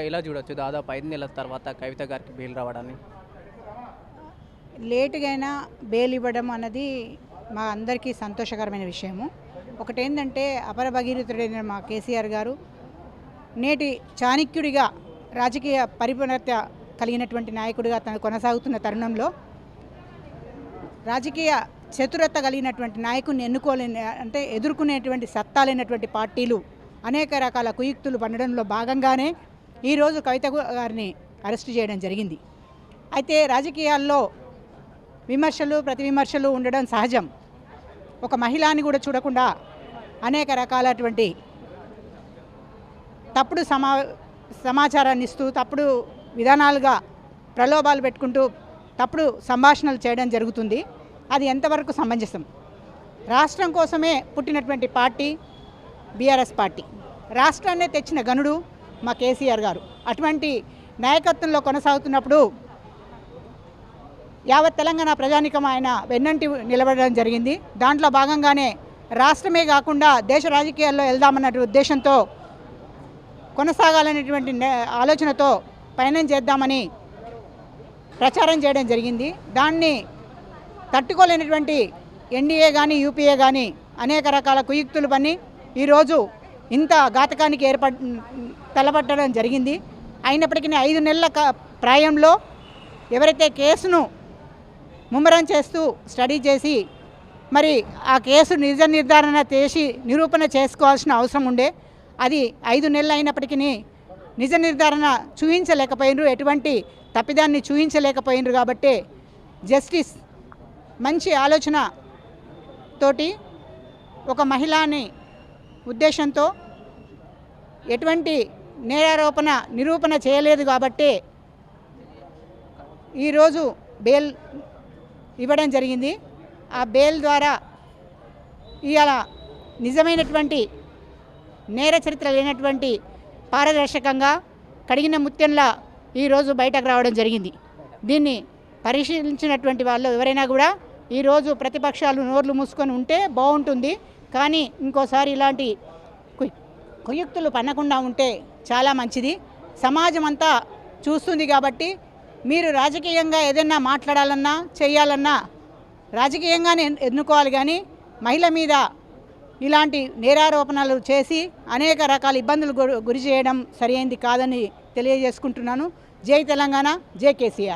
ఇలా చూడొచ్చు. దాదాపు ఐదు నెలల తర్వాత కవిత గారికి బెయిల్ రావడాన్ని. లేటుగైనా బెయిల్ ఇవ్వడం అన్నది మా అందరికీ సంతోషకరమైన విషయము. ఒకటేంటంటే అపర భగీరథుడైన మా కేసీఆర్ గారు నేటి చాణక్యుడిగా రాజకీయ పరిపూర్ణత కలిగినటువంటి నాయకుడిగా తను కొనసాగుతున్న తరుణంలో రాజకీయ చతురత కలిగినటువంటి నాయకుడిని ఎన్నుకోలేని అంటే ఎదుర్కొనేటువంటి సత్తా లేనటువంటి పార్టీలు అనేక రకాల కుయుక్తులు పండడంలో భాగంగానే ఈరోజు కవిత గారిని అరెస్ట్ చేయడం జరిగింది. అయితే రాజకీయాల్లో విమర్శలు ప్రతి విమర్శలు ఉండడం సహజం. ఒక మహిళని కూడా చూడకుండా అనేక రకాలటువంటి తప్పుడు సమా సమాచారాన్ని ఇస్తూ తప్పుడు విధానాలుగా ప్రలోభాలు పెట్టుకుంటూ తప్పుడు సంభాషణలు చేయడం జరుగుతుంది. అది ఎంతవరకు సమంజసం? రాష్ట్రం కోసమే పుట్టినటువంటి పార్టీ బీఆర్ఎస్ పార్టీ. రాష్ట్రాన్నే తెచ్చిన గనుడు మా కేసీఆర్ గారు. అటువంటి నాయకత్వంలో కొనసాగుతున్నప్పుడు యావత్ తెలంగాణ ప్రజానికం ఆయన వెన్నంటి నిలబడడం జరిగింది. దాంట్లో భాగంగానే రాష్ట్రమే కాకుండా దేశ రాజకీయాల్లో వెళ్దామన్న ఉద్దేశంతో కొనసాగాలనేటువంటి నే- ఆలోచనతో పయనం చేద్దామని ప్రచారం చేయడం జరిగింది. దాన్ని తట్టుకోలేనటువంటి ఎన్డీఏ కానీ యూపీఏ కానీ అనేక రకాల కుయుక్తులు పని ఈరోజు ఇంత ఘాతకానికి ఏర్పడ్ తలపట్టడం జరిగింది. అయినప్పటికీ ఐదు నెలల క- ప్రాయంలో ఎవరైతే కేసును ముమ్మరం చేస్తూ స్టడీ చేసి మరి ఆ కేసు నిజ నిర్ధారణ చేసి నిరూపణ చేసుకోవాల్సిన అవసరం ఉండే. అది ఐదు నెలలు అయినప్పటికీ నిజ నిర్ధారణ చూపించలేకపోయినరు ఎటువంటి తప్పిదాన్ని చూపించలేకపోయినరు కాబట్టి జస్టిస్ మంచి ఆలోచన తోటి ఒక మహిళని ఉద్దేశంతో ఎటువంటి నేరారోపణ నిరూపణ చేయలేదు కాబట్టి ఈరోజు బెయిల్ ఇవ్వడం జరిగింది. ఆ బెయిల్ ద్వారా ఇవాళ నిజమైనటువంటి నేర చరిత్ర లేనటువంటి పారదర్శకంగా కడిగిన ముత్యంలా ఈరోజు బయటకు రావడం జరిగింది. దీన్ని పరిశీలించినటువంటి వాళ్ళు ఎవరైనా కూడా ఈరోజు ప్రతిపక్షాలు నోర్లు మూసుకొని ఉంటే బాగుంటుంది. కానీ ఇంకోసారి ఇలాంటి కు- కుయుక్తులు పన్నకుండా ఉంటే చాలా మంచిది. సమాజం అంతా చూస్తుంది కాబట్టి మీరు రాజకీయంగా ఏదైనా మాట్లాడాలన్నా చేయాలన్నా రాజకీయంగానే ఎన్- ఎన్నుకోవాలి కానీ మహిళ మీద ఇలాంటి నేరారోపణలు చేసి అనేక రకాల ఇబ్బందులు గురి గురి చేయడం సరైనది కాదని తెలియజేసుకుంటున్నాను. జై తెలంగాణ జై కేసీఆర్.